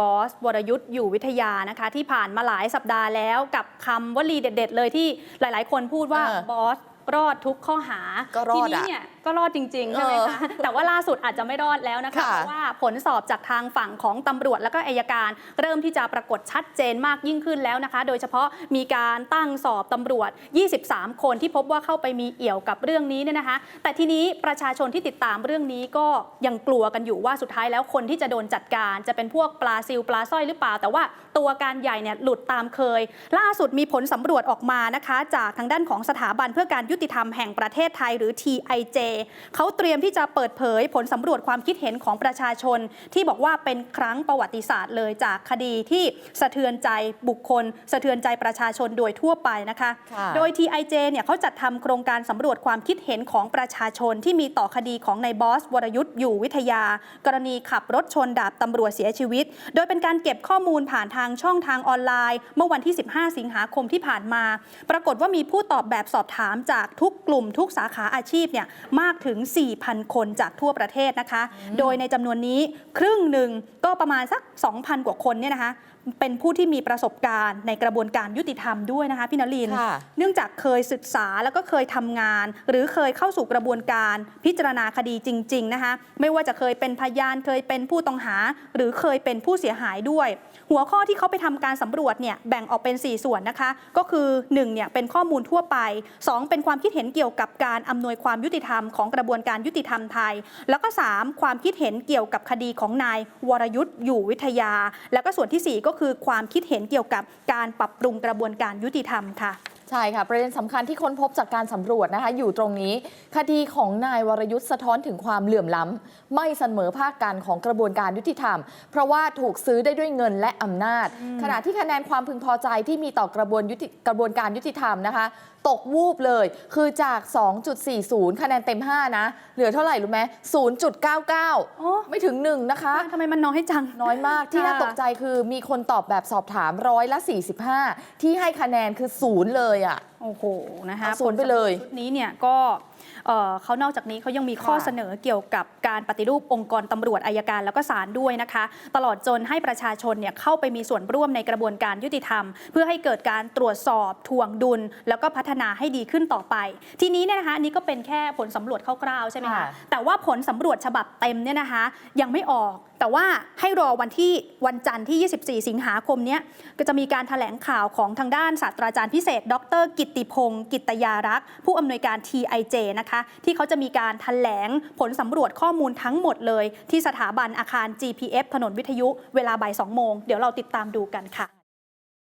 บอสวรยุทธ์อยู่วิทยานะคะ ที่ผ่านมาหลายสัปดาห์แล้วกับคำวลีเด็ด ๆ เลยที่หลาย ๆ คนพูดว่าเออ บอสรอดทุกข้อหาก็รอดทีนี้อะ เนี่ย ก็รอดจริงๆใช่ไหมคะแต่ว่าล่าสุดอาจจะไม่รอดแล้วนะคะค่ะเพราะว่าผลสอบจากทางฝั่งของตำรวจแล้วก็อายการ เริ่มที่จะปรากฏชัดเจนมากยิ่งขึ้นแล้วนะคะ โดยเฉพาะมีการตั้งสอบตำรวจ 23 คนที่พบว่าเข้าไปมีเอี่ยวกับเรื่องนี้เนี่ยนะคะ แต่ทีนี้ประชาชนที่ติดตามเรื่องนี้ก็ยังกลัวกันอยู่ว่าสุดท้ายแล้วคนที่จะโดนจัดการ จะเป็นพวกปลาซิลปลาสร้อยหรือเปล่า แต่ว่าตัวการใหญ่เนี่ยหลุดตามเคย ล่าสุดมีผลสำรวจออกมานะคะ จากทางด้านของสถาบันเพื่อการยุติธรรมแห่งประเทศไทยหรือ TIJ เขาเตรียมที่จะเปิดเผยผลสำรวจความคิดเห็นของประชาชน ที่บอกว่าเป็นครั้งประวัติศาสตร์เลยจากคดีที่สะเทือนใจบุคคล สะเทือนใจประชาชนโดยทั่วไปนะคะค่ะโดย TIJ เนี่ยเขาจัดทำโครงการสำรวจความคิดเห็นของประชาชนที่มีต่อคดีของนายบอสวรยุทธ์อยู่วิทยา กรณีขับรถชนดาบตำรวจเสียชีวิต โดยเป็นการเก็บข้อมูลผ่านทางช่องทางออนไลน์ เมื่อวันที่ 15 สิงหาคมที่ผ่านมา ปรากฏว่ามีผู้ตอบแบบสอบถามจากทุกกลุ่มทุกสาขาอาชีพเนี่ยมากถึง 4,000 คนจากทั่วประเทศนะคะ โดยในจำนวนนี้ครึ่งหนึ่งก็ประมาณสัก 2,000 กว่าคนเนี่ยนะคะเป็นผู้ที่มีประสบการณ์ในกระบวนการยุติธรรมด้วยนะคะพี่นลินค่ะเนื่องจากเคยศึกษาแล้วก็เคยทำงาน หรือเคยเข้าสู่กระบวนการพิจารณาคดีจริง ๆ นะคะ ไม่ว่าจะเคยเป็นพยานเคยเป็นผู้ต้องหา หรือเคยเป็นผู้เสียหายด้วย หัวข้อที่เขาไปทำการสำรวจเนี่ยแบ่งออกเป็น 4 ส่วนนะคะ ก็คือ1เนี่ยเป็นข้อมูลทั่วไป 2 เป็นความคิดเห็นเกี่ยวกับการอำนวยความยุติธรรมของกระบวนการยุติธรรมไทย แล้วก็ 3 ความคิดเห็นเกี่ยวกับคดีของนายวรยุทธ์อยู่วิทยา แล้วก็ส่วนทีสี่4 ก็คือความคิดเห็นเกี่ยวกับการปรับปรุงกระบวนการยุติธรรมค่ะ ใช่ค่ะ ประเด็นสำคัญที่ค้นพบจากการสำรวจนะคะ อยู่ตรงนี้ คดีของนายวรยุทธ์สะท้อนถึงความเหลื่อมล้ำไม่เสมอภาคกันของกระบวนการยุติธรรม เพราะว่าถูกซื้อได้ด้วยเงินและอำนาจ ขณะที่คะแนนความพึงพอใจที่มีต่อกระบวนยุติกระบวนการยุติธรรมนะคะ ตกวูบเลย คือจาก 2.40 คะแนนเต็ม 5 นะ เหลือเท่าไหร่รู้ไหมโอ้0.99 ไม่ถึง 1 นะคะทำไมมันน้อยจังน้อยมากที่น่าค่ะตกใจคือมีคนตอบแบบสอบถามร้อยละ 45 ที่ให้คะแนนคือศูนย์เลยอะ โอ้โหนะคะเอาศูนย์ไปเลยผสำรวจชุดนี้เนี่ยก็เอ่อเขานอกจากนี้เขายังมีข้อค่ะเสนอเกี่ยวกับการปฏิรูปองค์กรตำรวจอายการแล้วก็ศาลด้วยนะคะ ตลอดจนให้ประชาชนเนี่ยเข้าไปมีส่วนร่วมในกระบวนการยุติธรรม เพื่อให้เกิดการตรวจสอบทวงดุล แล้วก็พัฒนาให้ดีขึ้นต่อไป ทีนี้เนี่ยนะคะอันนี้ก็เป็นแค่ผลสำรวจคร่าวๆใช่ไหมคะค่ะแต่ว่าผลสำรวจฉบับเต็มเนี่ยนะคะ ยังไม่ออกแต่ว่าให้รอวันที่วันจันทร์ที่ 24 สิงหาคมเนี้ยก็จะมีการถแถลงข่าวของทางด้านศาสตราจารย์พิเศษ ดร กิตติพงศ์กิตยารักษ์ผู้อำนวยการ TIJ นะคะ ที่เขาจะมีการถแถลงผลสำรวจข้อมูลทั้งหมดเลย ที่สถาบันอาคาร GPF ถนนวิทยุเวลาบ่าย2โมง เดี๋ยวเราติดตามดูกันค่ะ